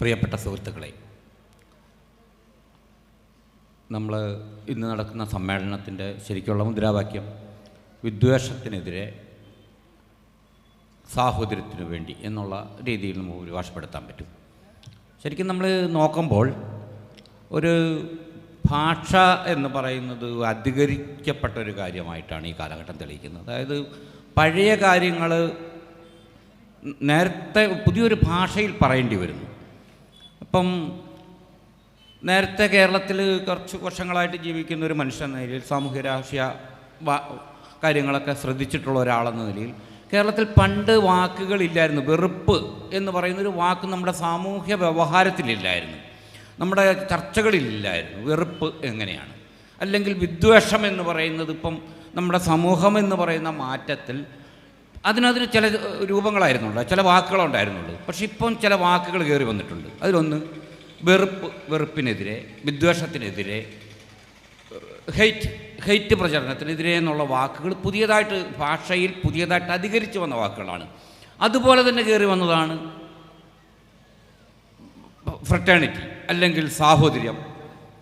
പ്രിയപ്പെട്ട സുഹൃത്തുക്കളെ നമ്മൾ ഇന്ന് നടക്കുന്ന സമ്മേളനത്തിന്റെ ശരിക്കുള്ള മുദ്രാവാക്യം വിദ്വേഷത്തിനെതിരെ സാഹോദര്യത്തിനു വേണ്ടി എന്നുള്ള രീതിയിൽ നമുക്ക് പരിഭാഷപ്പെടുത്താൻ പറ്റും. ശരിക്കും നമ്മൾ നോക്കുമ്പോൾ ഒരു ഭാഷ എന്ന് പറയുന്നത് അധികരിക്കപ്പെട്ട ഒരു കാര്യമായിട്ടാണ് ഈ കാലഘട്ടം തെളിയിക്കുന്നത്. അതായത് പഴയ കാര്യങ്ങൾ നേരത്തെ പുതിയൊരു ഭാഷയിൽ പറയേണ്ടി വരുന്നു. അപ്പം നേരത്തെ കേരളത്തിൽ കുറച്ച് വർഷങ്ങളായിട്ട് ജീവിക്കുന്ന ഒരു മനുഷ്യൻ നിലയിൽ സാമൂഹ്യ രാഷ്ട്രീയ കാര്യങ്ങളൊക്കെ ശ്രദ്ധിച്ചിട്ടുള്ള ഒരാളെന്ന നിലയിൽ കേരളത്തിൽ പണ്ട് വാക്കുകളില്ലായിരുന്നു വെറുപ്പ് എന്ന് പറയുന്നൊരു വാക്ക് നമ്മുടെ സാമൂഹ്യ വ്യവഹാരത്തിലില്ലായിരുന്നു. നമ്മുടെ ചർച്ചകളിലില്ലായിരുന്നു വെറുപ്പ് എങ്ങനെയാണ്? അല്ലെങ്കിൽ വിദ്വേഷം എന്ന് പറയുന്നത് ഇപ്പം നമ്മുടെ സമൂഹം എന്ന് പറയുന്ന മാറ്റത്തിൽ അതിനതിന് ചില രൂപങ്ങളായിരുന്നുള്ളൂ ചില വാക്കുകളുണ്ടായിരുന്നുള്ളൂ. പക്ഷെ ഇപ്പം ചില വാക്കുകൾ കയറി വന്നിട്ടുണ്ട്. അതിലൊന്ന് വെറുപ്പ് വെറുപ്പിനെതിരെ വിദ്വേഷത്തിനെതിരെ ഹെയ്റ്റ് ഹെയ്റ്റ് പ്രചരണത്തിനെതിരെ എന്നുള്ള വാക്കുകൾ പുതിയതായിട്ട് ഭാഷയിൽ പുതിയതായിട്ട് അധികരിച്ചു വന്ന വാക്കുകളാണ്. അതുപോലെ തന്നെ കയറി വന്നതാണ് ഫ്രട്ടേണിറ്റി അല്ലെങ്കിൽ സാഹോദര്യം.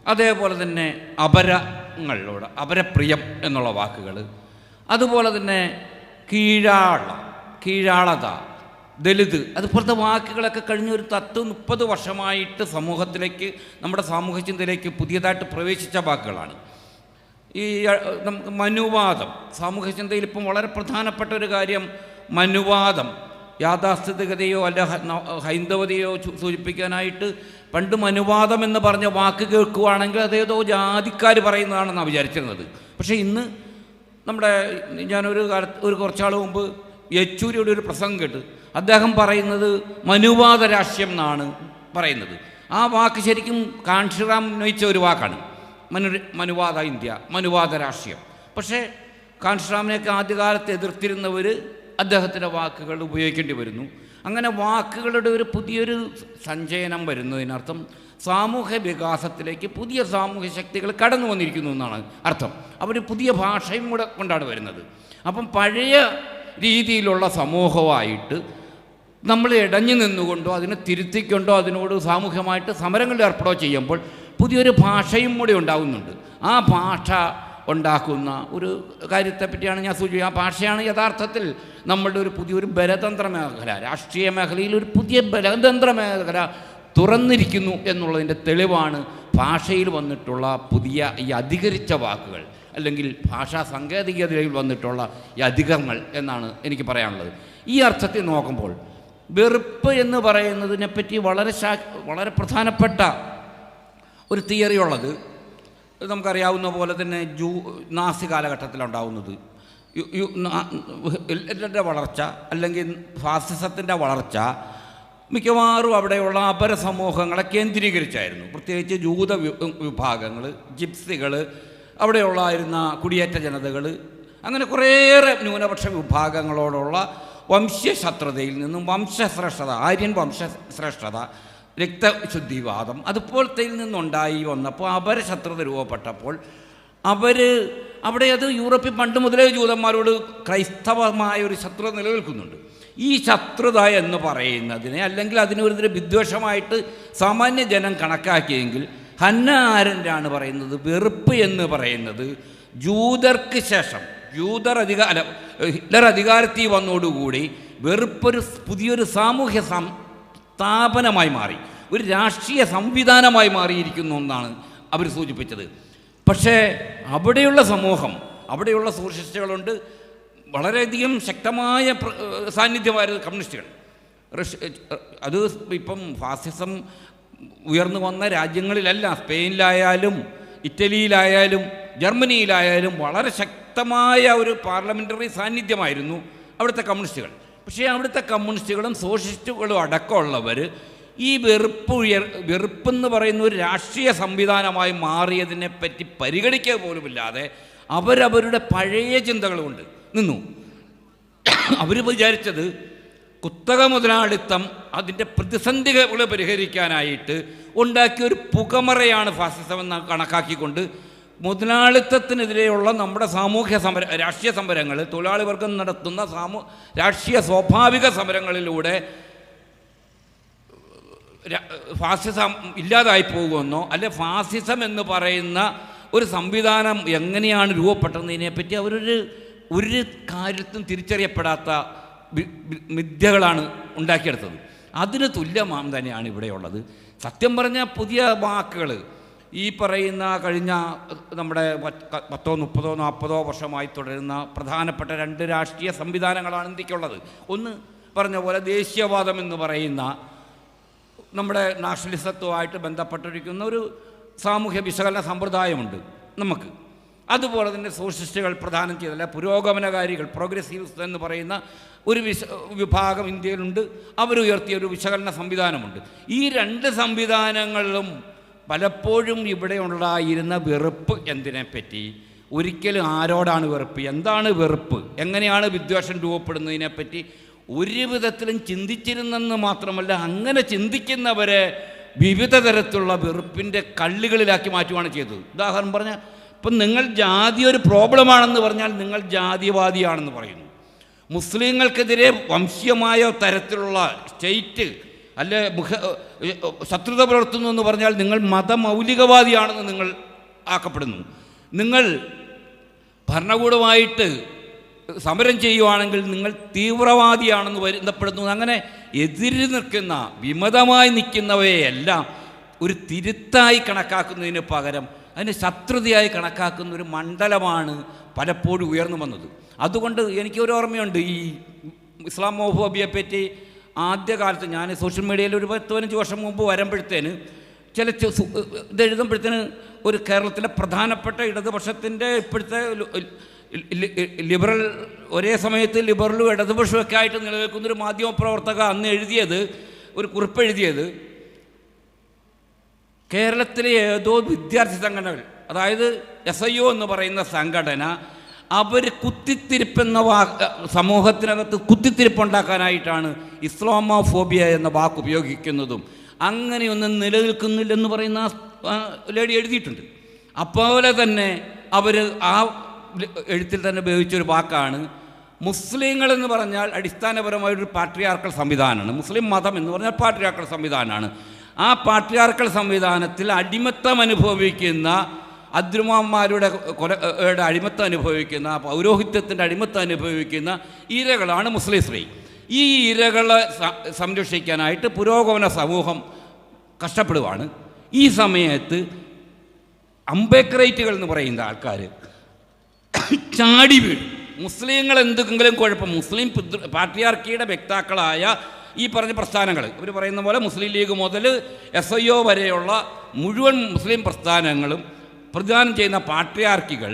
അതേപോലെ തന്നെ അപരങ്ങളോട് അപരപ്രിയം എന്നുള്ള വാക്കുകൾ. അതുപോലെ തന്നെ കീഴാള. കീഴാളത. ദലിത്. അതുപോലത്തെ വാക്കുകളൊക്കെ കഴിഞ്ഞ ഒരു പത്ത് മുപ്പത് വർഷമായിട്ട് സമൂഹത്തിലേക്ക് നമ്മുടെ സാമൂഹ്യ ചിന്തയിലേക്ക് പുതിയതായിട്ട് പ്രവേശിച്ച വാക്കുകളാണ്. ഈ നമുക്ക് മനുവാദം. സാമൂഹ്യ ചിന്തയിൽ ഇപ്പം വളരെ പ്രധാനപ്പെട്ട ഒരു കാര്യം മനുവാദം. യാഥാസ്ഥിതികതയോ അല്ല ഹൈന്ദവതയോ സൂചിപ്പിക്കാനായിട്ട് പണ്ട് മനുവാദം എന്ന് പറഞ്ഞ വാക്ക് കേൾക്കുവാണെങ്കിൽ അതേതോ ജാതിക്കാർ പറയുന്നതാണെന്നാണ് വിചാരിച്ചിരുന്നത്. പക്ഷേ ഇന്ന് നമ്മുടെ ഞാനൊരു കാലത്ത് ഒരു കുറച്ചാൾ മുമ്പ് യെച്ചൂരിയുടെ ഒരു പ്രസംഗം കേട്ട്. അദ്ദേഹം പറയുന്നത് മനുവാദ രാഷ്ട്രീയം എന്നാണ് പറയുന്നത്. ആ വാക്ക് ശരിക്കും കാൺഷിറാം ഉന്നയിച്ച ഒരു വാക്കാണ്. മനു മനുവാദ ഇന്ത്യ മനുവാദ രാഷ്ട്രീയം പക്ഷേ കാൺഷിറാമിനെയൊക്കെ ആദ്യകാലത്ത് എതിർത്തിരുന്നവർ അദ്ദേഹത്തിന്റെ വാക്കുകൾ ഉപയോഗിക്കേണ്ടി വരുന്നു. അങ്ങനെ വാക്കുകളുടെ ഒരു പുതിയൊരു സഞ്ചയനം വരുന്നതിനർത്ഥം സാമൂഹ്യ വികാസത്തിലേക്ക് പുതിയ സാമൂഹ്യ ശക്തികൾ കടന്നു വന്നിരിക്കുന്നു എന്നാണ് അർത്ഥം. അവർ പുതിയ ഭാഷയും കൂടെ കൊണ്ടാണ് വരുന്നത്. അപ്പം പഴയ രീതിയിലുള്ള സമൂഹമായിട്ട് നമ്മൾ ഇടഞ്ഞു നിന്നുകൊണ്ടോ അതിനെ തിരുത്തിക്കൊണ്ടോ അതിനോട് സാമൂഹ്യമായിട്ട് സമരങ്ങളിൽ ഏർപ്പെടോ ചെയ്യുമ്പോൾ പുതിയൊരു ഭാഷയും കൂടെ ഉണ്ടാകുന്നുണ്ട് ആ ഭാഷ ഉണ്ടാക്കുന്ന ഒരു കാര്യത്തെപ്പറ്റിയാണ് ഞാൻ സൂചിപ്പിക്കുക ആ ഭാഷയാണ് യഥാർത്ഥത്തിൽ നമ്മളുടെ ഒരു പുതിയൊരു ബലതന്ത്ര മേഖല. രാഷ്ട്രീയ മേഖലയിൽ ഒരു പുതിയ ബലതന്ത്ര മേഖല തുറന്നിരിക്കുന്നു എന്നുള്ളതിന്റെ തെളിവാണ് ഭാഷയിൽ വന്നിട്ടുള്ള പുതിയ ഈ അധികരിച്ച വാക്കുകൾ അല്ലെങ്കിൽ ഭാഷാ സാങ്കേതികതയിൽ വന്നിട്ടുള്ള ഈ അധികങ്ങൾ എന്നാണ് എനിക്ക് പറയാനുള്ളത്. ഈ അർത്ഥത്തിൽ നോക്കുമ്പോൾ വെറുപ്പ് എന്ന് പറയുന്നതിനെപ്പറ്റി വളരെ ശാ വളരെ പ്രധാനപ്പെട്ട ഒരു തിയറി ഉള്ളത് നമുക്കറിയാവുന്ന പോലെ തന്നെ ജൂ നാസി കാലഘട്ടത്തിലുണ്ടാവുന്നത്. ഹിറ്റ്ലറിന്റെ വളർച്ച അല്ലെങ്കിൽ ഫാസിസത്തിന്റെ വളർച്ച മിക്കവാറും അവിടെയുള്ള അപര സമൂഹങ്ങളെ കേന്ദ്രീകരിച്ചായിരുന്നു. പ്രത്യേകിച്ച് ജൂത വിഭാഗങ്ങൾ ജിപ്സികൾ അവിടെയുള്ളായിരുന്ന കുടിയേറ്റ ജനതകൾ അങ്ങനെ കുറേയേറെ ന്യൂനപക്ഷ വിഭാഗങ്ങളോടുള്ള വംശശത്രുതയിൽ നിന്നും വംശശ്രേഷ്ഠത ആര്യൻ വംശശ്രേഷ്ഠത രക്തശുദ്ധിവാദം അതുപോലത്തെയിൽ നിന്നുണ്ടായി വന്നപ്പോൾ അപരശത്രുത രൂപപ്പെട്ടപ്പോൾ അവർ അവിടെ അത് യൂറോപ്പിൽ പണ്ട് മുതലേ ജൂതന്മാരോട് ക്രൈസ്തവമായ ഒരു ശത്രുത നിലനിൽക്കുന്നുണ്ട്. ഈ ശത്രുത എന്ന് പറയുന്നതിനെ അല്ലെങ്കിൽ അതിനൊരുതരം വിദ്വേഷമായിട്ട് സാമാന്യ ജനം കണക്കാക്കിയെങ്കിൽ ഹന്ന ആരന്റാണ് പറയുന്നത് വെറുപ്പ് എന്ന് പറയുന്നത് ജൂതർക്ക് ശേഷം ജൂതർ അധിക അല്ല ഹിറ്റ്ലർ അധികാരത്തിൽ വന്നോടുകൂടി വെറുപ്പൊരു പുതിയൊരു സാമൂഹ്യ സംസ്ഥാപനമായി മാറി ഒരു രാഷ്ട്രീയ സംവിധാനമായി മാറിയിരിക്കുന്നു എന്നാണ് അവർ സൂചിപ്പിച്ചത്. പക്ഷേ അവിടെയുള്ള സമൂഹം അവിടെയുള്ള സോഷ്യലിസ്റ്റുകളുണ്ട് വളരെയധികം ശക്തമായ സാന്നിധ്യമായിരുന്നു കമ്മ്യൂണിസ്റ്റുകൾ. റഷ്യ അത് ഇപ്പം ഫാസിസം ഉയർന്നു വന്ന രാജ്യങ്ങളിലല്ല. സ്പെയിനിലായാലും ഇറ്റലിയിലായാലും ജർമ്മനിയിലായാലും വളരെ ശക്തമായ ഒരു പാർലമെന്ററി സാന്നിധ്യമായിരുന്നു അവിടുത്തെ കമ്മ്യൂണിസ്റ്റുകൾ. പക്ഷേ അവിടുത്തെ കമ്മ്യൂണിസ്റ്റുകളും സോഷ്യലിസ്റ്റുകളും അടക്കമുള്ളവർ ഈ വെറുപ്പ് ഉയർ വെറുപ്പെന്ന് പറയുന്ന ഒരു രാഷ്ട്രീയ സംവിധാനമായി മാറിയതിനെപ്പറ്റി പരിഗണിക്കുക പോലുമില്ലാതെ അവരവരുടെ പഴയ ചിന്തകൾ കൊണ്ട് നിന്നു. അവർ വിചാരിച്ചത് കുത്തക മുതലാളിത്തം അതിന്റെ പ്രതിസന്ധികളെ പരിഹരിക്കാനായിട്ട് ഉണ്ടാക്കിയ ഒരു പുകമറയാണ് ഫാസിസം എന്ന് കണക്കാക്കിക്കൊണ്ട് മുതലാളിത്തത്തിനെതിരെയുള്ള നമ്മുടെ സാമൂഹ്യ സമര രാഷ്ട്രീയ സമരങ്ങൾ തൊഴിലാളി വർഗം നടത്തുന്ന സാമൂ രാഷ്ട്രീയ സ്വാഭാവിക സമരങ്ങളിലൂടെ ഫാസിസം ഇല്ലാതായി പോകുമെന്നോ അല്ലെ ഫാസിസം എന്ന് പറയുന്ന ഒരു സംവിധാനം എങ്ങനെയാണ് രൂപപ്പെട്ടതെന്നതിനെപ്പറ്റി അവരൊരു ഒരു കാര്യത്തും തിരിച്ചറിയപ്പെടാത്ത മിഥ്യകളാണ് ഉണ്ടാക്കിയെടുത്തത്. അതിന് തുല്യമാം തന്നെയാണ് ഇവിടെയുള്ളത്. സത്യം പറഞ്ഞ പുതിയ വാക്കുകൾ ഈ പറയുന്ന കഴിഞ്ഞ നമ്മുടെ പത്തോ മുപ്പതോ നാൽപ്പതോ വർഷമായി തുടരുന്ന പ്രധാനപ്പെട്ട രണ്ട് രാഷ്ട്രീയ സംവിധാനങ്ങളാണ് ഇന്ത്യക്കുള്ളത്. ഒന്ന് പറഞ്ഞ പോലെ ദേശീയവാദം എന്ന് പറയുന്ന നമ്മുടെ നാഷണലിസത്വമായിട്ട് ബന്ധപ്പെട്ടിരിക്കുന്ന ഒരു സാമൂഹ്യ വിശകലന സമ്പ്രദായമുണ്ട് നമുക്ക്. അതുപോലെ തന്നെ സോഷ്യലിസ്റ്റുകൾ പ്രധാനം ചെയ്തല്ല പുരോഗമനകാരികൾ പ്രോഗ്രസീവ്സ് എന്ന് പറയുന്ന ഒരു വിശ വിഭാഗം ഇന്ത്യയിലുണ്ട്. അവരുയർത്തിയ ഒരു വിശകലന സംവിധാനമുണ്ട്. ഈ രണ്ട് സംവിധാനങ്ങളിലും പലപ്പോഴും ഇവിടെ ഉണ്ടായിരുന്ന വെറുപ്പ് എന്തിനെപ്പറ്റി ഒരിക്കലും ആരോടാണ് വെറുപ്പ്? എന്താണ് വെറുപ്പ്? എങ്ങനെയാണ് വിദ്വേഷം രൂപപ്പെടുന്നതിനെപ്പറ്റി ഒരു വിധത്തിലും ചിന്തിച്ചിരുന്നെന്ന് മാത്രമല്ല അങ്ങനെ ചിന്തിക്കുന്നവരെ വിവിധ തരത്തിലുള്ള വെറുപ്പിന്റെ കള്ളികളിലാക്കി മാറ്റുകയാണ് ചെയ്തത്. ഉദാഹരണം പറഞ്ഞാൽ ഇപ്പം നിങ്ങൾ ജാതി ഒരു പ്രോബ്ലമാണെന്ന് പറഞ്ഞാൽ നിങ്ങൾ ജാതിവാദിയാണെന്ന് പറയുന്നു. മുസ്ലിങ്ങൾക്കെതിരെ വംശീയമായ തരത്തിലുള്ള സ്റ്റേറ്റ് അല്ലെ മുഖ ശത്രുത പുലർത്തുന്നു എന്ന് പറഞ്ഞാൽ നിങ്ങൾ മതമൗലികവാദിയാണെന്ന് നിങ്ങൾ ആക്കപ്പെടുന്നു. നിങ്ങൾ ഭരണകൂടമായിട്ട് സമരം ചെയ്യുവാണെങ്കിൽ നിങ്ങൾ തീവ്രവാദിയാണെന്ന് വരുന്നപ്പെടുന്നു അങ്ങനെ എതിരി നിൽക്കുന്ന വിമതമായി നിൽക്കുന്നവയെല്ലാം ഒരു തിരുത്തായി കണക്കാക്കുന്നതിന് പകരം അതിന് ശത്രുതയായി കണക്കാക്കുന്ന ഒരു മണ്ഡലമാണ് പലപ്പോഴും ഉയർന്നു വന്നത്. അതുകൊണ്ട് എനിക്കൊരു ഓർമ്മയുണ്ട്. ഈ ഇസ്ലാമോഫോബിയെ പറ്റി ആദ്യകാലത്ത് ഞാൻ സോഷ്യൽ മീഡിയയിൽ ഒരു പത്ത് പതിനഞ്ച് വർഷം മുമ്പ് വരുമ്പോഴത്തേന് ചില ഇതെഴുതുമ്പോഴത്തേന് ഒരു കേരളത്തിലെ പ്രധാനപ്പെട്ട ഇടതുപക്ഷത്തിന്റെ ഇപ്പോഴത്തെ ലിബറൽ ഒരേ സമയത്ത് ലിബറലും ഇടതുപക്ഷമൊക്കെ ആയിട്ട് നിലനിൽക്കുന്ന ഒരു മാധ്യമ പ്രവർത്തക അന്ന് എഴുതിയത് ഒരു കുറിപ്പ് എഴുതിയത് കേരളത്തിലെ ഏതോ വിദ്യാർത്ഥി സംഘടനകൾ അതായത് എസ് ഐ ഒ എന്ന് പറയുന്ന സംഘടന അവർ കുത്തിത്തിരിപ്പെന്ന വാ സമൂഹത്തിനകത്ത് കുത്തിത്തിരിപ്പുണ്ടാക്കാനായിട്ടാണ് ഇസ്ലാമോഫോബിയ എന്ന വാക്ക് ഉപയോഗിക്കുന്നതും. അങ്ങനെയൊന്നും നിലനിൽക്കുന്നില്ലെന്ന് പറയുന്ന ലേഡി എഴുതിയിട്ടുണ്ട്. അപ്പോലെ തന്നെ അവർ ആ എഴുത്തിൽ തന്നെ ഉപയോഗിച്ചൊരു വാക്കാണ് മുസ്ലിങ്ങൾ എന്ന് പറഞ്ഞാൽ അടിസ്ഥാനപരമായൊരു പാട്രിയാർക്കൽ സംവിധാനമാണ്. മുസ്ലിം മതം എന്ന് പറഞ്ഞാൽ പാട്രിയാർക്കൽ സംവിധാനമാണ്. ആ പാട്രിയാർക്കൽ സംവിധാനത്തിൽ അടിമത്തം അനുഭവിക്കുന്ന അദ്രുമാന്മാരുടെ കൊല അടിമത്തം അനുഭവിക്കുന്ന പൗരോഹിത്യത്തിന്റെ അടിമത്തം അനുഭവിക്കുന്ന ഇരകളാണ് മുസ്ലിം സ്ത്രീ ഈ ഇരകളെ സംരക്ഷിക്കാനായിട്ട് പുരോഗമന സമൂഹം കഷ്ടപ്പെടുവാണ്. ഈ സമയത്ത് അംബേക്കറേറ്റുകൾ എന്ന് പറയുന്ന ആൾക്കാർ ചാടി വീഴും. മുസ്ലിങ്ങൾ എന്തെങ്കിലും കുഴപ്പം മുസ്ലിം പിതൃ- പാട്രിയാർക്കിയുടെ വ്യക്താക്കളായ ഈ പറഞ്ഞ പ്രസ്ഥാനങ്ങൾ. ഇവർ പറയുന്ന പോലെ മുസ്ലിം ലീഗ് മുതൽ എസ് ഐ ഒ വരെയുള്ള മുഴുവൻ മുസ്ലിം പ്രസ്ഥാനങ്ങളും പ്രതിദാനം ചെയ്യുന്ന പാട്രിയാർക്കികൾ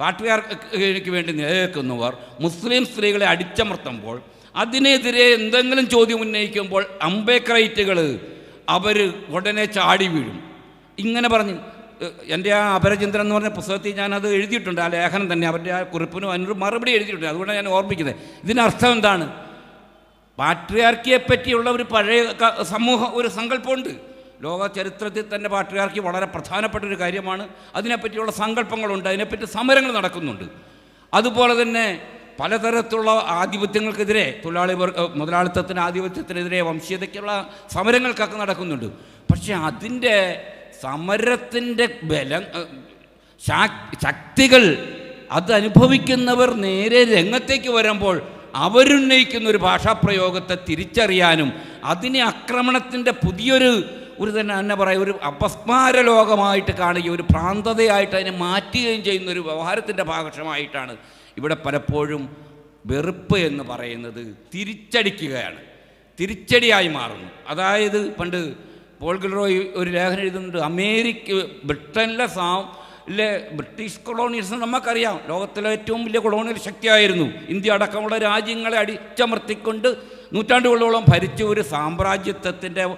പാട്രിയാർക്കിക്ക് വേണ്ടി നിലനിൽക്കുന്നവർ മുസ്ലിം സ്ത്രീകളെ അടിച്ചമർത്തുമ്പോൾ അതിനെതിരെ എന്തെങ്കിലും ചോദ്യം ഉന്നയിക്കുമ്പോൾ അംബേക്കറൈറ്റുകൾ അവർ ഉടനെ ചാടി വീഴും. ഇങ്ങനെ പറഞ്ഞ് എന്റെ ആ അപരചന്ദ്രൻ എന്ന് പറഞ്ഞ പുസ്തകത്തിൽ ഞാനത് എഴുതിയിട്ടുണ്ട്. ആ ലേഖനം തന്നെ അവരുടെ ആ കുറിപ്പിനും അതിനൊരു മറുപടി എഴുതിയിട്ടുണ്ട്. അതുകൊണ്ടാണ് ഞാൻ ഓർമ്മിക്കുന്നത്. ഇതിനർത്ഥം എന്താണ്? പാട്രിയാർക്കിയെ പറ്റിയുള്ള ഒരു പഴയ സമൂഹം ഒരു സങ്കല്പമുണ്ട്. ലോക ചരിത്രത്തിൽ തന്നെ പാട്രിയാർക്കി വളരെ പ്രധാനപ്പെട്ട ഒരു കാര്യമാണ്. അതിനെപ്പറ്റിയുള്ള സങ്കല്പങ്ങളുണ്ട്. അതിനെപ്പറ്റി സമരങ്ങൾ നടക്കുന്നുണ്ട്. അതുപോലെ തന്നെ പലതരത്തിലുള്ള ആധിപത്യങ്ങൾക്കെതിരെ തൊഴിലാളി വർഗ മുതലാളിത്തത്തിന് ആധിപത്യത്തിനെതിരെ വംശീയതയ്ക്കുള്ള സമരങ്ങൾക്കൊക്കെ നടക്കുന്നുണ്ട്. പക്ഷേ അതിന്റെ സമരത്തിന്റെ ബലം ശക്തികൾ അത് അനുഭവിക്കുന്നവർ നേരെ രംഗത്തേക്ക് വരുമ്പോൾ അവരുന്നയിക്കുന്ന ഒരു ഭാഷാപ്രയോഗത്തെ തിരിച്ചറിയാനും അതിനെ ആക്രമണത്തിന്റെ പുതിയൊരു ഒരു തന്നെ എന്നെ പറയുക ഒരു അപസ്മാര ലോകമായിട്ട് കാണുകയും ഒരു ഭ്രാന്തതയായിട്ട് അതിനെ മാറ്റുകയും ചെയ്യുന്ന ഒരു വ്യവഹാരത്തിന്റെ ഭാഗമായിട്ടാണ് ഇവിടെ പലപ്പോഴും വെറുപ്പ് എന്ന് പറയുന്നത് തിരിച്ചടിക്കുകയാണ്. തിരിച്ചടിയായി മാറുന്നു. അതായത് പണ്ട് പോൾ ഒരു ലേഖനം എഴുതുന്നുണ്ട് അമേരിക്ക ബ്രിട്ടനിലെ സാ ലെ ബ്രിട്ടീഷ് കൊളോണിയൽസ് നമുക്കറിയാം. ലോകത്തിലെ ഏറ്റവും വലിയ കൊളോണിയൽ ശക്തിയായിരുന്നു. ഇന്ത്യ അടക്കമുള്ള രാജ്യങ്ങളെ അടിച്ചമർത്തിക്കൊണ്ട് നൂറ്റാണ്ടുകളോളം ഭരിച്ച ഒരു സാമ്രാജ്യത്വത്തിന്റെ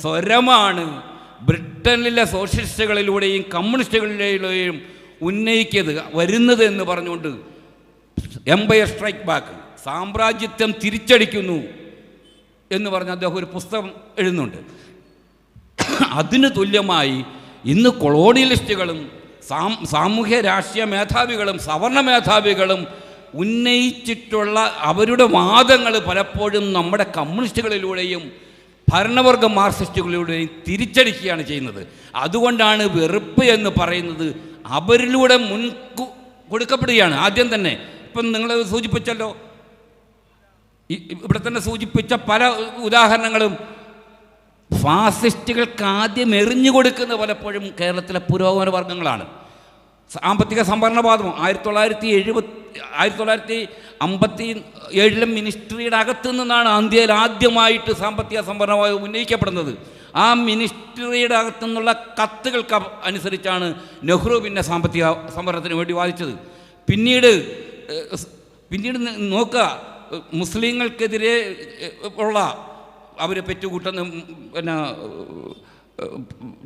സ്വരമാണ് ബ്രിട്ടനിലെ സോഷ്യലിസ്റ്റുകളിലൂടെയും കമ്മ്യൂണിസ്റ്റുകളിലൂടെയും ഉന്നയിക്കത് വരുന്നത് എന്ന് പറഞ്ഞുകൊണ്ട് എംപയർ സ്ട്രൈക്ക് ബാക്ക് സാമ്രാജ്യത്വം തിരിച്ചടിക്കുന്നു എന്ന് പറഞ്ഞ് അദ്ദേഹം ഒരു പുസ്തകം എഴുതുന്നുണ്ട്. അതിന് തുല്യമായി ഇന്ന് കൊളോണിയലിസ്റ്റുകളും സാം സാമൂഹ്യ രാഷ്ട്രീയ മേധാവികളും സവർണ മേധാവികളും ഉന്നയിച്ചിട്ടുള്ള അവരുടെ വാദങ്ങൾ പലപ്പോഴും നമ്മുടെ കമ്മ്യൂണിസ്റ്റുകളിലൂടെയും ഭരണവർഗ മാർക്സിസ്റ്റുകളിലൂടെയും തിരിച്ചടിക്കുകയാണ് ചെയ്യുന്നത്. അതുകൊണ്ടാണ് വെറുപ്പ് എന്ന് പറയുന്നത് അവരിലൂടെ മുൻ കൊടുക്കപ്പെടുകയാണ്. ആദ്യം തന്നെ ഇപ്പം നിങ്ങൾ സൂചിപ്പിച്ചല്ലോ. ഇവിടെ തന്നെ സൂചിപ്പിച്ച പല ഉദാഹരണങ്ങളും ഫാസിസ്റ്റുകൾക്ക് ആദ്യം എറിഞ്ഞു കൊടുക്കുന്ന പലപ്പോഴും കേരളത്തിലെ പുരോഗമന വർഗങ്ങളാണ്. സാമ്പത്തിക സംഭരണവാദം ആയിരത്തി തൊള്ളായിരത്തി എഴുപത്തി ആയിരത്തി തൊള്ളായിരത്തി അമ്പത്തി ഏഴിലെ മിനിസ്ട്രിയുടെ അകത്തു നിന്നാണ് ഇന്ത്യയിൽ ആദ്യമായിട്ട് സാമ്പത്തിക സംഭരണവാദം ഉന്നയിക്കപ്പെടുന്നത്. ആ മിനിസ്ട്രിയുടെ അകത്തു നിന്നുള്ള കത്തുകൾക്ക് അനുസരിച്ചാണ് നെഹ്റു പിന്നെ സാമ്പത്തിക സംഭരണത്തിന് വേണ്ടി വാദിച്ചത്. പിന്നീട് പിന്നീട് നോക്കുക മുസ്ലിങ്ങൾക്കെതിരെ ഉള്ള അവർ പെറ്റുകൂട്ടുന്ന പിന്നെ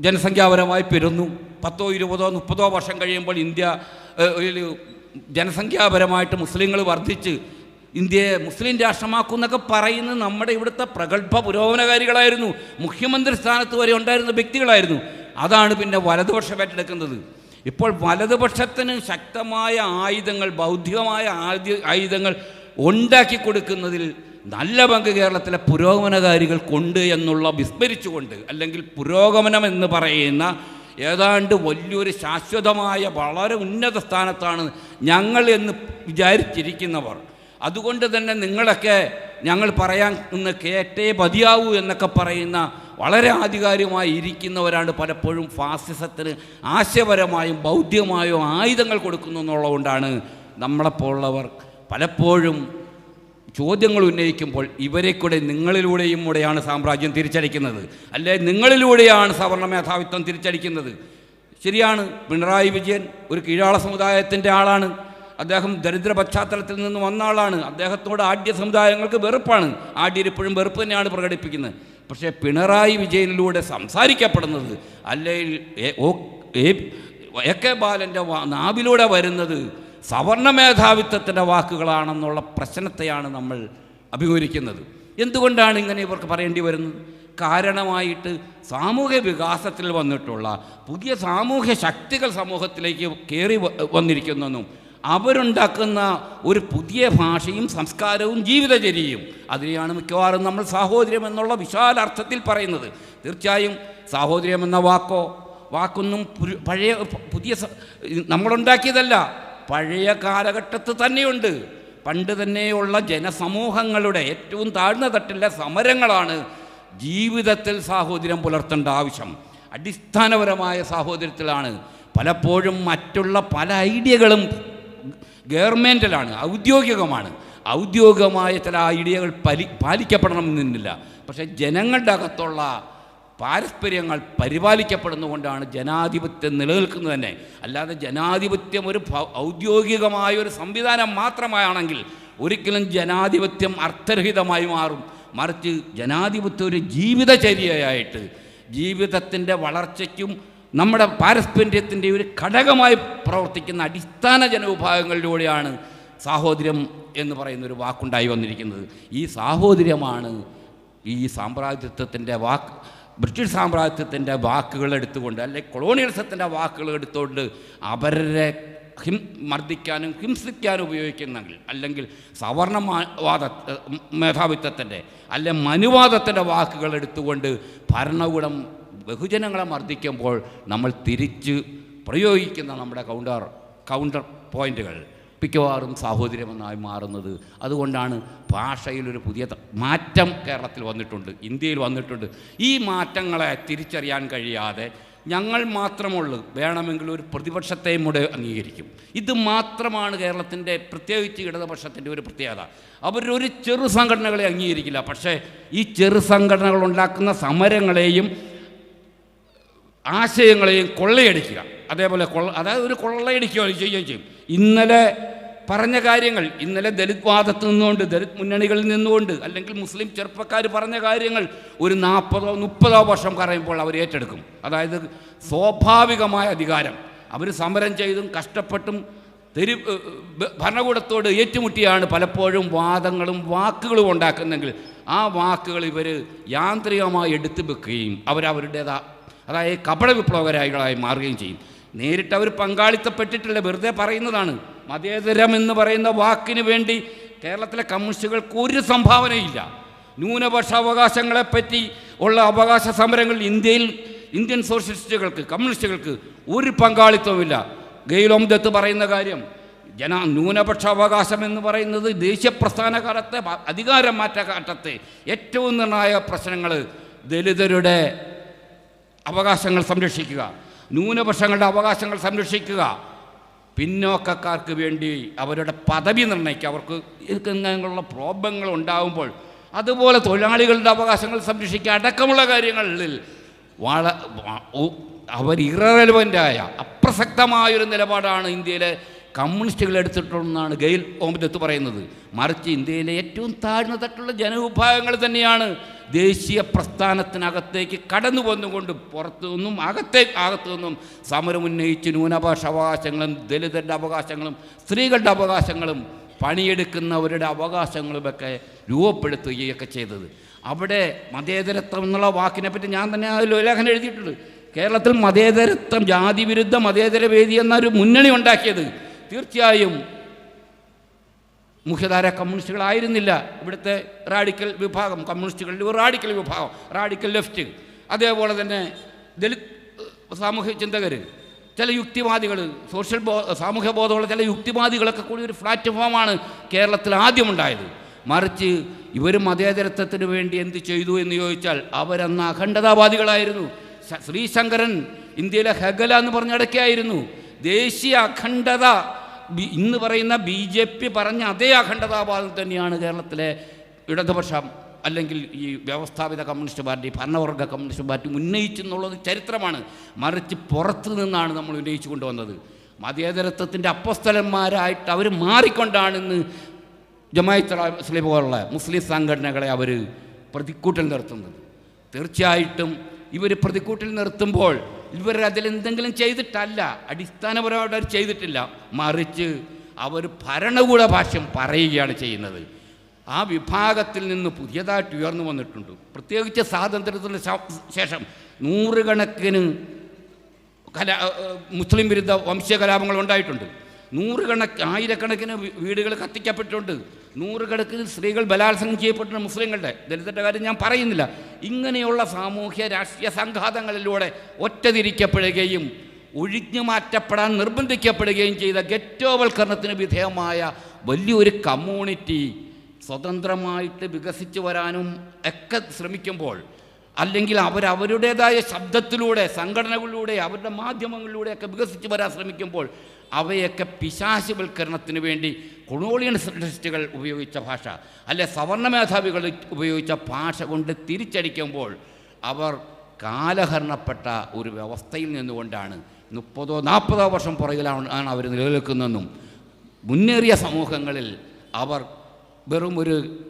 ജനസംഖ്യാപരമായി പെരുന്നു. പത്തോ ഇരുപതോ മുപ്പതോ വർഷം കഴിയുമ്പോൾ ഇന്ത്യ ജനസംഖ്യാപരമായിട്ട് മുസ്ലിങ്ങൾ വർദ്ധിച്ച് ഇന്ത്യയെ മുസ്ലിം രാഷ്ട്രമാക്കും എന്നൊക്കെ പറയുന്നത് നമ്മുടെ ഇവിടുത്തെ പ്രഗത്ഭ പുരോഗമനകാരികളായിരുന്നു. മുഖ്യമന്ത്രി സ്ഥാനത്ത് വരെ ഉണ്ടായിരുന്ന വ്യക്തികളായിരുന്നു. അതാണ് പിന്നെ വലതുപക്ഷം ഏറ്റെടുക്കുന്നത്. ഇപ്പോൾ വലതുപക്ഷത്തിന് ശക്തമായ ആയുധങ്ങൾ ബൗദ്ധികമായ ആയുധങ്ങൾ ഉണ്ടാക്കി കൊടുക്കുന്നതിൽ നല്ല പങ്ക് കേരളത്തിലെ പുരോഗമനകാരികൾക്കുണ്ട് എന്നുള്ള വിസ്മരിച്ചുകൊണ്ട് അല്ലെങ്കിൽ പുരോഗമനം എന്ന് പറയുന്ന ഏതാണ്ട് വലിയൊരു ശാശ്വതമായ വളരെ ഉന്നത സ്ഥാനത്താണ് ഞങ്ങൾ എന്ന് വിചാരിച്ചിരിക്കുന്നവർ. അതുകൊണ്ട് തന്നെ നിങ്ങളൊക്കെ ഞങ്ങൾ പറയാൻ ഒന്ന് കേട്ടേ മതിയാവൂ എന്നൊക്കെ പറയുന്ന വളരെ ആധികാരികമായി ഇരിക്കുന്നവരാണ് പലപ്പോഴും ഫാസിസത്തിന് ആശയപരമായും ബൗദ്ധികമായും ആയുധങ്ങൾ കൊടുക്കുന്നു എന്നുള്ളതുകൊണ്ടാണ് നമ്മളെപ്പോലുള്ളവർ പലപ്പോഴും ചോദ്യങ്ങൾ ഉന്നയിക്കുമ്പോൾ ഇവരെ കൂടെ നിങ്ങളിലൂടെയും കൂടെയാണ് സാമ്രാജ്യം തിരിച്ചടിക്കുന്നത്. അല്ലെ? നിങ്ങളിലൂടെയാണ് സവർണ മേധാവിത്വം തിരിച്ചടിക്കുന്നത്. ശരിയാണ്. പിണറായി വിജയൻ ഒരു കീഴാള സമുദായത്തിന്റെ ആളാണ്. അദ്ദേഹം ദരിദ്ര പശ്ചാത്തലത്തിൽ നിന്ന് വന്ന ആളാണ്. അദ്ദേഹത്തോട് ആഢ്യ സമുദായങ്ങൾക്ക് വെറുപ്പാണ്. ആഢ്യരിപ്പോഴും വെറുപ്പ് തന്നെയാണ് പ്രകടിപ്പിക്കുന്നത്. പക്ഷേ പിണറായി വിജയനിലൂടെ സംസാരിക്കപ്പെടുന്നത് അല്ലെങ്കിൽ എ- കെ ബാലന്റെ നാവിലൂടെ വരുന്നത് സവർണ മേധാവിത്വത്തിന്റെ വാക്കുകളാണെന്നുള്ള പ്രശ്നത്തെയാണ് നമ്മൾ അഭിമുഖീകരിക്കുന്നത്. എന്തുകൊണ്ടാണ് ഇങ്ങനെ ഇവർക്ക് പറയേണ്ടി വരുന്നത്? കാരണമായിട്ട് സാമൂഹ്യ വികാസത്തിൽ വന്നിട്ടുള്ള പുതിയ സാമൂഹ്യ ശക്തികൾ സമൂഹത്തിലേക്ക് കയറി വന്നിരിക്കുന്നെന്നും അവരുണ്ടാക്കുന്ന ഒരു പുതിയ ഭാഷയും സംസ്കാരവും ജീവിതചര്യയും അതിനെയാണ് മിക്കവാറും നമ്മൾ സാഹോദര്യം എന്നുള്ള വിശാല അർത്ഥത്തിൽ പറയുന്നത്. തീർച്ചയായും സാഹോദര്യം എന്ന വാക്കോ വാക്കൊന്നും പഴയ പുതിയ നമ്മളുണ്ടാക്കിയതല്ല. പഴയ കാലഘട്ടത്ത് തന്നെയുണ്ട്. പണ്ട് തന്നെയുള്ള ജനസമൂഹങ്ങളുടെ ഏറ്റവും താഴ്ന്ന തട്ടിലെ സമരങ്ങളാണ് ജീവിതത്തിൽ സാഹോദര്യം പുലർത്തേണ്ട ആവശ്യം. അടിസ്ഥാനപരമായ സാഹോദര്യത്തിലാണ്. പലപ്പോഴും മറ്റുള്ള പല ഐഡിയകളും ഗവൺമെന്റിലാണ് ഔദ്യോഗികമാണ്. ഔദ്യോഗികമായ ചില ഐഡിയകൾ പലി പാലിക്കപ്പെടണമെന്നില്ല. പക്ഷേ ജനങ്ങളുടെ അകത്തുള്ള പാരസ്പര്യങ്ങൾ പരിപാലിക്കപ്പെടുന്നുകൊണ്ടാണ് ജനാധിപത്യം നിലനിൽക്കുന്നത് തന്നെ. അല്ലാതെ ജനാധിപത്യം ഒരു ഔദ്യോഗികമായ ഒരു സംവിധാനം മാത്രമാണെങ്കിൽ ഒരിക്കലും ജനാധിപത്യം അർത്ഥരഹിതമായി മാറും. മറിച്ച് ജനാധിപത്യം ഒരു ജീവിതചര്യയായിട്ട് ജീവിതത്തിന്റെ വളർച്ചയ്ക്കും നമ്മുടെ പാരസ്പര്യത്തിന്റെ ഒരു ഘടകമായി പ്രവർത്തിക്കുന്ന അടിസ്ഥാന ജനവിഭാഗങ്ങളിലൂടെയാണ് സാഹോദര്യം എന്ന് പറയുന്ന ഒരു വാക്കുണ്ടായി വന്നിരിക്കുന്നത്. ഈ സാഹോദര്യമാണ് ഈ സാമ്രാജ്യത്വത്തിന്റെ വാക്ക് ബ്രിട്ടീഷ് സാമ്രാജ്യത്തിന്റെ വാക്കുകൾ എടുത്തുകൊണ്ട് അല്ലെങ്കിൽ കൊളോണിയലിസത്തിന്റെ വാക്കുകൾ എടുത്തുകൊണ്ട് അവരെ ഹിം മർദ്ദിക്കാനും ഹിംസിക്കാനും ഉപയോഗിക്കുന്നെങ്കിൽ അല്ലെങ്കിൽ സവർണവാദ മേധാവിത്വത്തിന്റെ അല്ലെ മനുവാദത്തിന്റെ വാക്കുകൾ എടുത്തുകൊണ്ട് ഭരണകൂടം ബഹുജനങ്ങളെ മർദ്ദിക്കുമ്പോൾ നമ്മൾ തിരിച്ച് പ്രയോഗിക്കുന്ന നമ്മുടെ കൗണ്ടർ കൗണ്ടർ പോയിന്റുകൾ മിക്കവാറും സാഹോദര്യമെന്നായി മാറുന്നത്. അതുകൊണ്ടാണ് ഭാഷയിലൊരു പുതിയ മാറ്റം കേരളത്തിൽ വന്നിട്ടുണ്ട് ഇന്ത്യയിൽ വന്നിട്ടുണ്ട്. ഈ മാറ്റങ്ങളെ തിരിച്ചറിയാൻ കഴിയാതെ ഞങ്ങൾ മാത്രമുള്ളു വേണമെങ്കിൽ ഒരു പ്രതിപക്ഷത്തെയും കൂടെ അംഗീകരിക്കും. ഇത് മാത്രമാണ് കേരളത്തിന്റെ പ്രത്യേകിച്ച് ഇടതുപക്ഷത്തിന്റെ ഒരു പ്രത്യേകത. അവരൊരു ചെറു സംഘടനകളെ അംഗീകരിക്കില്ല. പക്ഷേ ഈ ചെറു സംഘടനകൾ ഉണ്ടാക്കുന്ന സമരങ്ങളെയും ആശയങ്ങളെയും കൊള്ളയടിക്കുക. അതേപോലെ കൊള്ള അതായത് ഒരു കൊള്ളയടിക്കുക ചെയ്യുകയും ചെയ്യും. ഇന്നലെ പറഞ്ഞ കാര്യങ്ങൾ ഇന്നലെ ദലിത് വാദത്ത് നിന്നുകൊണ്ട് ദലിത് മുന്നണികളിൽ നിന്നുകൊണ്ട് അല്ലെങ്കിൽ മുസ്ലിം ചെറുപ്പക്കാർ പറഞ്ഞ കാര്യങ്ങൾ ഒരു നാൽപ്പതോ മുപ്പതോ വർഷം പറയുമ്പോൾ അവർ ഏറ്റെടുക്കും. അതായത് സ്വാഭാവികമായ അധികാരം. അവർ സമരം ചെയ്തും കഷ്ടപ്പെട്ടും തെരു ഭരണകൂടത്തോട് ഏറ്റുമുട്ടിയാണ് പലപ്പോഴും വാദങ്ങളും വാക്കുകളും ഉണ്ടാക്കുന്നെങ്കിൽ ആ വാക്കുകൾ ഇവർ യാന്ത്രികമായി എടുത്തു വെക്കുകയും അവരവരുടേതാ അതായത് കപട വിപ്ലവകരായികളായി മാറുകയും ചെയ്യും. നേരിട്ട് അവർ പങ്കാളിത്തപ്പെട്ടിട്ടില്ല വെറുതെ പറയുന്നതാണ്. മതേതരം എന്ന് പറയുന്ന വാക്കിന് വേണ്ടി കേരളത്തിലെ കമ്മ്യൂണിസ്റ്റുകൾക്ക് ഒരു സംഭാവനയില്ല. ന്യൂനപക്ഷ അവകാശങ്ങളെപ്പറ്റി ഉള്ള അവകാശ സമരങ്ങളിൽ ഇന്ത്യയിൽ ഇന്ത്യൻ സോഷ്യലിസ്റ്റുകൾക്ക് കമ്മ്യൂണിസ്റ്റുകൾക്ക് ഒരു പങ്കാളിത്തവുമില്ല. ഗെയിലോംദത്ത് പറയുന്ന കാര്യം ജന ന്യൂനപക്ഷ അവകാശം എന്ന് പറയുന്നത് ദേശീയ പ്രസ്ഥാന കാലത്തെ അധികാരം മാറ്റ കാലത്തെ ഏറ്റവും നിർണായക പ്രശ്നങ്ങൾ ദലിതരുടെ അവകാശങ്ങൾ സംരക്ഷിക്കുക. ന്യൂനപക്ഷങ്ങളുടെ അവകാശങ്ങൾ സംരക്ഷിക്കുക. പിന്നോക്കക്കാർക്ക് വേണ്ടി അവരുടെ പദവി നിർണയിക്കുക. അവർക്ക് ഇങ്ങനെയുള്ള പ്രോബ്ലങ്ങൾ ഉണ്ടാകുമ്പോൾ അതുപോലെ തൊഴിലാളികളുടെ അവകാശങ്ങൾ സംരക്ഷിക്കുക. അടക്കമുള്ള കാര്യങ്ങളിൽ വള അവർ ഇററലവന്റായ അപ്രസക്തമായൊരു നിലപാടാണ് ഇന്ത്യയിലെ കമ്മ്യൂണിസ്റ്റുകൾ എടുത്തിട്ടുള്ളതെന്നാണ് ഗെയിൽ ഓംബത്ത് പറയുന്നത്. മറിച്ച് ഇന്ത്യയിലെ ഏറ്റവും താഴ്ന്ന തട്ടുള്ള ജനവിഭാഗങ്ങൾ തന്നെയാണ് ദേശീയ പ്രസ്ഥാനത്തിനകത്തേക്ക് കടന്നു വന്നുകൊണ്ട് പുറത്തു നിന്നും അകത്തേ അകത്തു നിന്നും സമരം ഉന്നയിച്ച് ന്യൂനപക്ഷ അവകാശങ്ങളും ദലിതരുടെ അവകാശങ്ങളും സ്ത്രീകളുടെ അവകാശങ്ങളും പണിയെടുക്കുന്നവരുടെ അവകാശങ്ങളുമൊക്കെ രൂപപ്പെടുത്തുകയൊക്കെ ചെയ്തത്. അവിടെ മതേതരത്വം എന്നുള്ള വാക്കിനെ പറ്റി ഞാൻ തന്നെ അതിൽ ലേഖനം എഴുതിയിട്ടുണ്ട്. കേരളത്തിൽ മതേതരത്വം ജാതി വിരുദ്ധ മതേതര വേദി എന്നൊരു മുന്നണി ഉണ്ടാക്കിയത് തീർച്ചയായും മുഖ്യധാര കമ്മ്യൂണിസ്റ്റുകളായിരുന്നില്ല. ഇവിടുത്തെ റാഡിക്കൽ വിഭാഗം കമ്മ്യൂണിസ്റ്റുകളിൽ ഒരു റാഡിക്കൽ വിഭാഗം റാഡിക്കൽ ലെഫ്റ്റ്. അതേപോലെ തന്നെ ദലിത് സാമൂഹ്യ ചിന്തകർ ചില യുക്തിവാദികൾ സോഷ്യൽ ബോ സാമൂഹ്യ ബോധമുള്ള ചില യുക്തിവാദികളൊക്കെ കൂടി ഒരു പ്ലാറ്റ്ഫോമാണ് കേരളത്തിൽ ആദ്യമുണ്ടായത്. മറിച്ച് ഇവർ മതേതരത്വത്തിന് വേണ്ടി എന്ത് ചെയ്തു എന്ന് ചോദിച്ചാൽ അവരന്ന് അഖണ്ഡതാവാദികളായിരുന്നു. ശ്രീശങ്കരൻ ഇന്ത്യയിലെ ഹെഗല എന്ന് പറഞ്ഞടക്കായിരുന്നു ദേശീയ അഖണ്ഡത ഇന്ന് പറയുന്ന ബി ജെ പി പറഞ്ഞ അതേ അഖണ്ഡതാവാദം തന്നെയാണ് കേരളത്തിലെ ഇടതുപക്ഷം അല്ലെങ്കിൽ ഈ വ്യവസ്ഥാപിത കമ്മ്യൂണിസ്റ്റ് പാർട്ടി ഭരണവർഗ കമ്മ്യൂണിസ്റ്റ് പാർട്ടി ഉന്നയിച്ചെന്നുള്ളത് ചരിത്രമാണ്. മറിച്ച് പുറത്തു നിന്നാണ് നമ്മൾ ഉന്നയിച്ചു കൊണ്ടുവന്നത്. മതേതരത്വത്തിന്റെ അപ്പസ്ഥലന്മാരായിട്ട് അവർ മാറിക്കൊണ്ടാണ് ഇന്ന് ജമായത്ത് മുസ്ലിം പോലുള്ള മുസ്ലിം സംഘടനകളെ അവർ പ്രതിക്കൂട്ടിൽ നിർത്തുന്നത്. തീർച്ചയായിട്ടും ഇവർ പ്രതിക്കൂട്ടിൽ നിർത്തുമ്പോൾ ഇവർ അതിലെന്തെങ്കിലും ചെയ്തിട്ടല്ല. അടിസ്ഥാനപരമായിട്ട് അവർ ചെയ്തിട്ടില്ല. മറിച്ച് അവർ ഭരണകൂട ഭാഷ്യം പറയുകയാണ് ചെയ്യുന്നത്. ആ വിഭാഗത്തിൽ നിന്ന് പുതിയതായിട്ട് ഉയർന്നു വന്നിട്ടുണ്ട്. പ്രത്യേകിച്ച് സ്വാതന്ത്ര്യത്തിന് ശേഷം നൂറുകണക്കിന് കലാ മുസ്ലിം വിരുദ്ധ വംശീയ കലാപങ്ങൾ ഉണ്ടായിട്ടുണ്ട്. നൂറുകണക്ക് ആയിരക്കണക്കിന് വീടുകൾ കത്തിക്കപ്പെട്ടിട്ടുണ്ട്. നൂറുകണക്കിന് സ്ത്രീകൾ ബലാത്സംഗം ചെയ്യപ്പെട്ടിട്ടുണ്ട് മുസ്ലിങ്ങളുടെ. ദലിതരുടെ കാര്യം ഞാൻ പറയുന്നില്ല. ഇങ്ങനെയുള്ള സാമൂഹ്യ രാഷ്ട്രീയ സംഘാതങ്ങളിലൂടെ ഒറ്റതിരിക്കപ്പെടുകയും ഒഴിഞ്ഞു മാറ്റപ്പെടാൻ നിർബന്ധിക്കപ്പെടുകയും ചെയ്ത ഗറ്റോവൽക്കരണത്തിന് വിധേയമായ വലിയൊരു കമ്മ്യൂണിറ്റി സ്വതന്ത്രമായിട്ട് വികസിച്ചു വരാനും ഒക്കെ ശ്രമിക്കുമ്പോൾ അല്ലെങ്കിൽ അവരവരുടേതായ ശബ്ദത്തിലൂടെ സംഘടനകളിലൂടെ അവരുടെ മാധ്യമങ്ങളിലൂടെയൊക്കെ വികസിച്ച് വരാൻ ശ്രമിക്കുമ്പോൾ അവയൊക്കെ പിശാശുവൽക്കരണത്തിന് വേണ്ടി കൊളോണിയലിസ്റ്റുകൾ ഉപയോഗിച്ച ഭാഷ അല്ലെ സവർണ മേധാവികൾ ഉപയോഗിച്ച ഭാഷ കൊണ്ട് തിരിച്ചടിക്കുമ്പോൾ അവർ കാലഹരണപ്പെട്ട ഒരു വ്യവസ്ഥയിൽ നിന്നുകൊണ്ടാണ് മുപ്പതോ നാൽപ്പതോ വർഷം പുറകിലാണ് അവർ നിലനിൽക്കുന്നതെന്നും മുന്നേറിയ സമൂഹങ്ങളിൽ അവർ വെറും ഒരു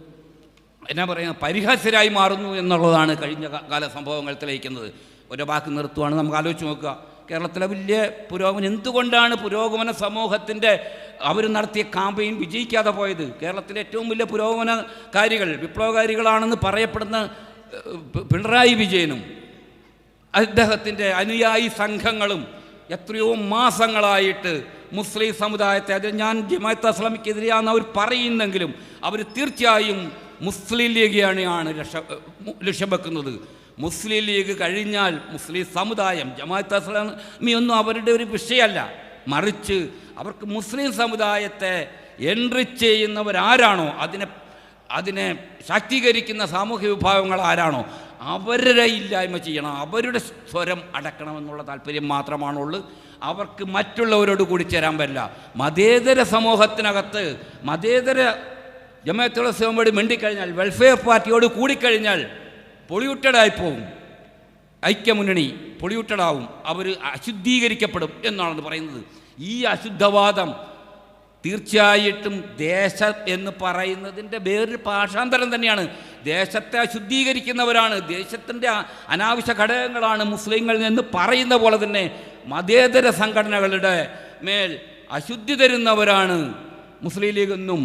എന്നാ പറയുക പരിഹാസ്യരായി മാറുന്നു എന്നുള്ളതാണ് കഴിഞ്ഞ കാല സംഭവങ്ങൾ തെളിയിക്കുന്നത്. ഒരു വാക്ക് നിർത്തുവാണ്. നമുക്ക് ആലോചിച്ച് നോക്കുക. കേരളത്തിലെ വലിയ പുരോഗമനം. എന്തുകൊണ്ടാണ് പുരോഗമന സമൂഹത്തിന്റെ അവർ നടത്തിയ കാമ്പയിൻ വിജയിക്കാതെ പോയത്? കേരളത്തിലെ ഏറ്റവും വലിയ പുരോഗമനകാരികൾ വിപ്ലവകാരികളാണെന്ന് പറയപ്പെടുന്ന പിണറായി വിജയനും അദ്ദേഹത്തിന്റെ അനുയായി സംഘങ്ങളും എത്രയോ മാസങ്ങളായിട്ട് മുസ്ലിം സമുദായത്തെ അത് ഞാൻ ജമാഅത്ത് അസ്ലാമിക്കെതിരെയാണെന്ന് അവർ പറയുന്നെങ്കിലും അവർ തീർച്ചയായും മുസ്ലിം ലീഗിയാണ് ലക്ഷ്യം വെക്കുന്നത്. മുസ്ലിം ലീഗ് കഴിഞ്ഞാൽ മുസ്ലിം സമുദായം ജമാഅത്ത് അസ്ലാമി ഒന്നും അവരുടെ ഒരു വിഷയമല്ല. മറിച്ച് അവർക്ക് മുസ്ലിം സമുദായത്തെ എൻട്രി ചെയ്യുന്നവരാരാണോ അതിനെ അതിനെ ശാക്തീകരിക്കുന്ന സാമൂഹ്യ വിഭാഗങ്ങൾ ആരാണോ? അവരുടെ ഇല്ലായ്മ ചെയ്യണം. അവരുടെ സ്വരം അടക്കണമെന്നുള്ള താല്പര്യം മാത്രമാണുള്ളൂ. അവർക്ക് മറ്റുള്ളവരോട് കൂടി ചേരാൻ പറ്റില്ല. മതേതര സമൂഹത്തിനകത്ത് മതേതര ജമയത്തുള്ള സ്വയം വേണ്ടി മിണ്ടിക്കഴിഞ്ഞാൽ വെൽഫെയർ പാർട്ടിയോട് കൂടിക്കഴിഞ്ഞാൽ പൊളിയൂട്ടഡായി പോകും ഐക്യമുന്നണി പൊളിയൂട്ടഡാവും അവർ അശുദ്ധീകരിക്കപ്പെടും എന്നാണെന്ന് പറയുന്നത്. ഈ അശുദ്ധവാദം തീർച്ചയായിട്ടും ദേശ എന്ന് പറയുന്നതിന്റെ വേറൊരു ഭാഷാന്തരം തന്നെയാണ്. ദേശത്തെ അശുദ്ധീകരിക്കുന്നവരാണ്. ദേശത്തിന്റെ അനാവശ്യ ഘടകങ്ങളാണ് മുസ്ലിങ്ങൾ എന്ന് പറയുന്ന പോലെ തന്നെ മതേതര സംഘടനകളുടെ മേൽ അശുദ്ധി തരുന്നവരാണ് മുസ്ലിം ലീഗ് എന്നും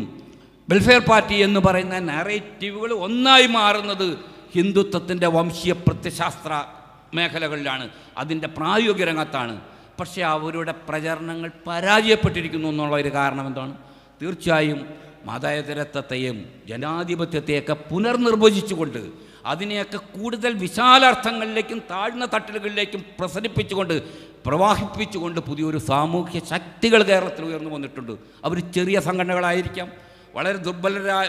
വെൽഫെയർ പാർട്ടി എന്ന് പറയുന്ന നറേറ്റീവുകൾ ഒന്നായി മാറുന്നത് ഹിന്ദുത്വത്തിന്റെ വംശീയ പ്രത്യശാസ്ത്ര മേഖലകളിലാണ്. അതിന്റെ പ്രായോഗിക രംഗത്താണ്. പക്ഷേ അവരുടെ പ്രചരണങ്ങൾ പരാജയപ്പെട്ടിരിക്കുന്നു എന്നുള്ള ഒരു കാരണം എന്താണ്? തീർച്ചയായും മതേതരത്വത്തെയും ജനാധിപത്യത്തെയൊക്കെ പുനർനിർവചിച്ചുകൊണ്ട് അതിനെയൊക്കെ കൂടുതൽ വിശാലാർത്ഥങ്ങളിലേക്കും താഴ്ന്ന തട്ടലുകളിലേക്കും പ്രസരിപ്പിച്ചുകൊണ്ട് പ്രവാഹിപ്പിച്ചുകൊണ്ട് പുതിയൊരു സാമൂഹ്യ ശക്തികൾ കേരളത്തിൽ ഉയർന്നു വന്നിട്ടുണ്ട്. അവർ ചെറിയ സംഘടനകളായിരിക്കാം. വളരെ ദുർബലരായ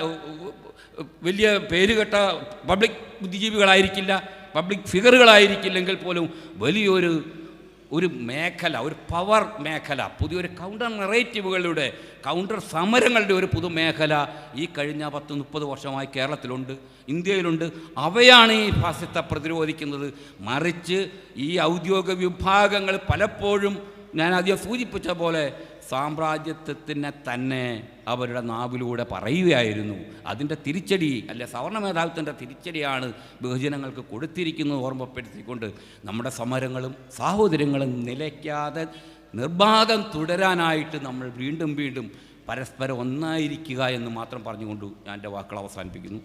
വലിയ പേരുകെട്ട പബ്ലിക് ബുദ്ധിജീവികളായിരിക്കില്ല പബ്ലിക് ഫിഗറുകളായിരിക്കില്ലെങ്കിൽ പോലും വലിയൊരു ഒരു മേഖല ഒരു പവർ മേഖല പുതിയൊരു കൗണ്ടർ നെറേറ്റീവുകളുടെ കൗണ്ടർ സമരങ്ങളുടെ ഒരു പുതുമേഖല ഈ കഴിഞ്ഞ പത്ത് മുപ്പത് വർഷമായി കേരളത്തിലുണ്ട് ഇന്ത്യയിലുണ്ട്. അവയാണ് ഈ ഫാസിത്തെ പ്രതിരോധിക്കുന്നത്. മറിച്ച് ഈ ഔദ്യോഗിക വിഭാഗങ്ങൾ പലപ്പോഴും ഞാൻ ആദ്യം സൂചിപ്പിച്ച പോലെ സാമ്രാജ്യത്വത്തിനെ തന്നെ അവരുടെ നാവിലൂടെ പറയുകയായിരുന്നു. അതിന്റെ തിരിച്ചടി അല്ലെ സവർണ മേധാവിത്വന്റെ തിരിച്ചടിയാണ് ബഹുജനങ്ങൾക്ക് കൊടുത്തിരിക്കുന്നത് ഓർമ്മപ്പെടുത്തിക്കൊണ്ട് നമ്മുടെ സമരങ്ങളും സാഹോദര്യങ്ങളും നിലയ്ക്കാതെ നിർബാധം തുടരാനായിട്ട് നമ്മൾ വീണ്ടും വീണ്ടും പരസ്പരം ഒന്നായിരിക്കുക എന്ന് മാത്രം പറഞ്ഞുകൊണ്ട് ഞാൻ എന്റെ വാക്കുകൾ അവസാനിപ്പിക്കുന്നു.